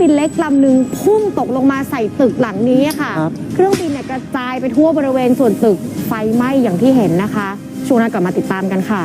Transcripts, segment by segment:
บินเล็กลำหนึ่งพุ่งตกลงมาใส่ตึกหลังนี้ค่ะ ครับ เครื่องบินเนี่ยกระจายไปทั่วบริเวณส่วนตึกไฟไหม้อย่างที่เห็นนะคะ ช่วงหน้ากลับมาติดตามกันค่ะ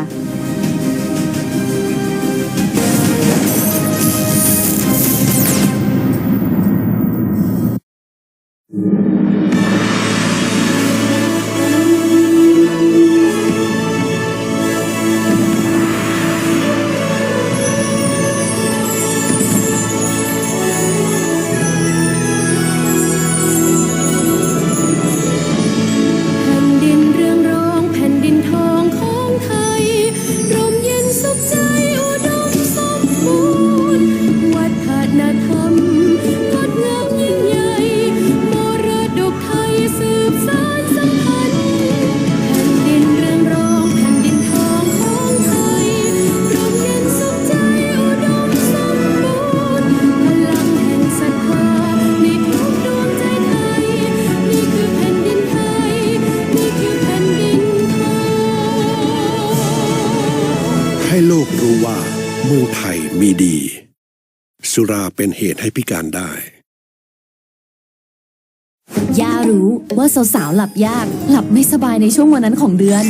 โลกรู้ว่าเมืองไทยมีดี สุราเป็นเหตุให้พิการได้ ย่ารู้ว่าสาวๆหลับยาก หลับไม่สบายในช่วงวันนั้นของเดือน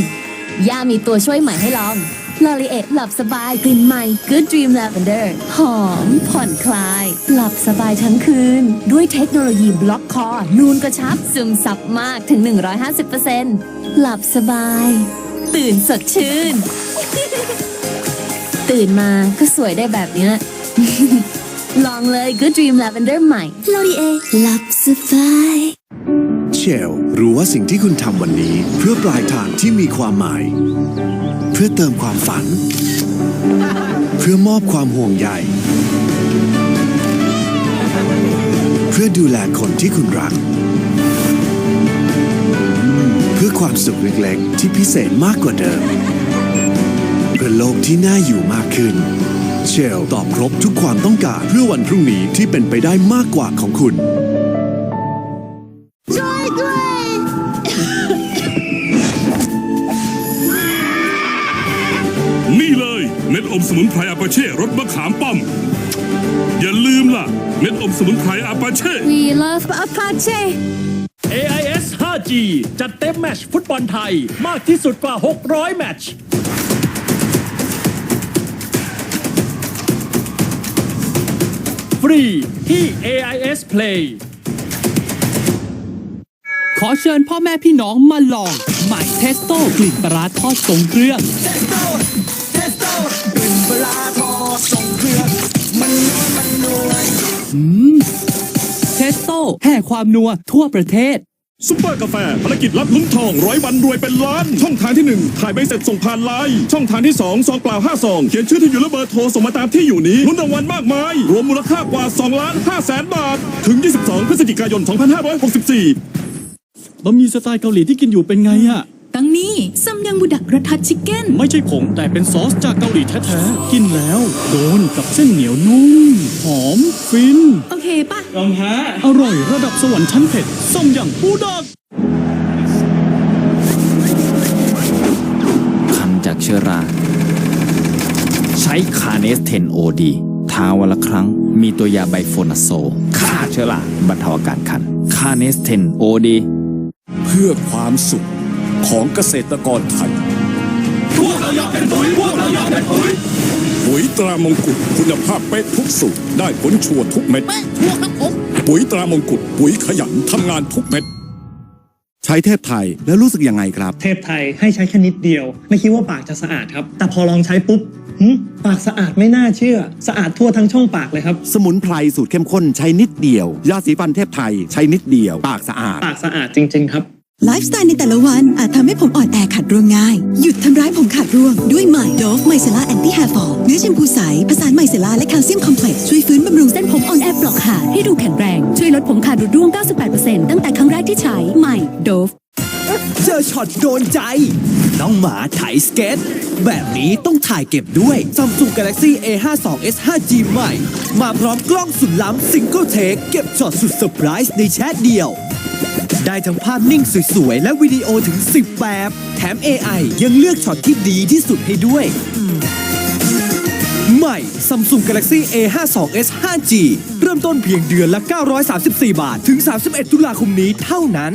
ย่ามีตัวช่วยใหม่ให้ลอง l o r i e หลับสบายกลิ่นใหม่ Good Dream Lavender หอม ผ่อนคลาย หลับสบายทั้งคืน ด้วยเทคโนโลยีบล็อกคอ นูนกระชับ ซึมซับมากถึง 150%หลับสบาย ตื่นสดชื่น ตื่นมาก็สวยได้แบบเนี้ย ลองเลย Good Dream Lavender ใหม่ l o r i e หลับสบายเชลรู้ว่าสิ่งที่คุณทำวันนี้ เพื่อปลายทางที่มีความหมาย เพื่อเติมความฝัน เพื่อมอบความห่วงใยเพื่อดูแลคนที่คุณรัก เพื่อความสุขเล็กๆ ที่พิเศษมากกว่าเดิมเพื่อโลกที่น่าอยู่มากขึ้น เชลตอบครบทุกความต้องการเพื่อวันพรุ่งนี้ที่เป็นไปได้มากกว่าของคุณนี่เลยเม็ดอมสมุนไพรอาปาเช่รสมะขามป้อม อย่าลืมล่ะ เม็ดอมสมุนไพรอาปาเช่ We love Apache AIS 5G จัดเต็มแมตช์ฟุตบอลไทย มากที่สุดกว่า 600 แมตช์ ฟรีที่ AIS Play ขอเชิญพ่อแม่พี่น้องมาลอง ใหม่เทสโต้กลิ่นปลาร้าทอดทรงเครื่องอืม เทสโต้แห่ความนัวทั่วประเทศ ซุปเปอร์กาแฟภารกิจรับลุ้นทองร้อยวันรวยเป็นล้าน ช่องทางที่ 1 ถ่ายใบเสร็จส่งผ่านไลน์ช่องทางที่ 2 ซองเปล่า5ซอง เขียนชื่อที่อยู่และเบอร์โทรส่งมาตามที่อยู่นี้ลุ้นรางวัลมากมาย รวมมูลค่ากว่า2ล้าน5แสนบาท ถึง 22 พฤศจิกายน 2564บะหมี่สไตล์เกาหลีที่กินอยู่เป็นไงอะ ตั้งนี้ซัมยังบุดักรสทัดชิคเก้น ไม่ใช่ผงแต่เป็นซอสจากเกาหลีแท้ๆ กินแล้วโดนกับเส้นเหนียวนุ่ม หอมฟิน โอเคปะลองฮะ อร่อยระดับสวรรค์ชั้นเผ็ดส้มอย่างปูดักคันจากเชื้อรา ใช้คาเนสเทนโอดีทาวันละครั้งมีตัวยาไบโฟนาโซฆ่าเชื้อราบรรเทาอาการคันคาเนสเทนโอดี เพื่อความสุข ของเกษตรกรไทย พวกเราอยากเป็นปุ๋ย พวกเราอยากเป็นปุ๋ย ปุ๋ยตรามงกุฎคุณภาพเป๊ะทุกสูตรได้ผลชัวร์ทุกเม็ดปุ๋ยตรามงกุฎปุ๋ยขยันทำงานทุกเม็ด ใช้เทพไทยแล้วรู้สึกยังไงครับ เทพไทยให้ใช้แค่นิดเดียว ไม่คิดว่าปากจะสะอาดครับ แต่พอลองใช้ปุ๊บหึปากสะอาดไม่น่าเชื่อ สะอาดทั่วทั้งช่องปากเลยครับ สมุนไพรสูตรเข้มข้นใช้นิดเดียว ยาสีฟันเทพไทยใช้นิดเดียว ปากสะอาด ปากสะอาดจริง ๆ ครับ ไลฟ์สไตล์ในแต่ละวัน อาจทำให้ผมอ่อนแอขาดร่วงง่าย หยุดทำร้ายผมขาดร่วง ด้วยใหม่โดฟไมเซล่าแอนตี้แฮร์ฟอลเนื้อแชมพูใสผสานไมเซล่าและแคลเซียมคอมเพล็กซ์ช่วยฟื้นบำรุงเส้นผมอ่อนแอปลอกขาดให้ดูแข็งแรง ช่วยลดผมขาดร่วง 98%ตั้งแต่ครั้งแรกที่ใช้ใหม่โดฟเจอช็อตโดนใจ น้องหมาไถสเก็ต แบบนี้ต้องถ่ายเก็บด้วย Samsung Galaxy A52s 5G ใหม่ มาพร้อมกล้องสุดล้ำ Single Take เก็บช็อตสุดเซอร์ไพรส์ในแชทเดียว ได้ทั้งภาพนิ่งสวยๆ และวิดีโอถึง 10 แบบ แถม AI ยังเลือกช็อตที่ดีที่สุดให้ด้วย ใหม่ Samsung Galaxy A52s 5G เริ่มต้นเพียงเดือนละ 934 บาท ถึง 31 ตุลาคมนี้เท่านั้น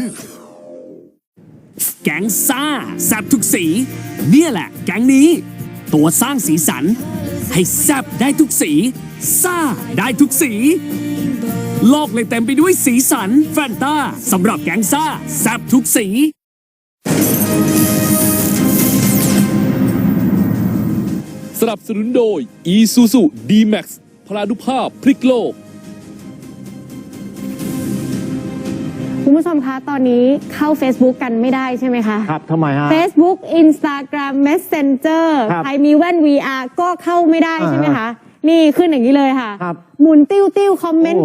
แก๊งซ่าแซบทุกสี เนี่ยแหละ แก๊งนี้ ตัวสร้างสีสัน ให้แซบได้ทุกสี ซ่า ได้ทุกสี โลกเลยเต็มไปด้วยสีสัน แฟนตาสำหรับแก๊งซ่าแซบทุกสี สนับสนุนโดย Isuzu D-Max พลานุภาพพลิกโลก คุณผู้ชมคะ ตอนนี้เข้า Facebook กันไม่ได้ใช่ไหมคะ ครับทำไมฮะ Facebook Instagram Messenger ครับใครมีแว่น VR ก็เข้าไม่ได้ใช่ไหมอ่าคะ นี่ขึ้นอย่างนี้เลยค่ะ ครับ หมุนติ้วติ้วคอมเมนต์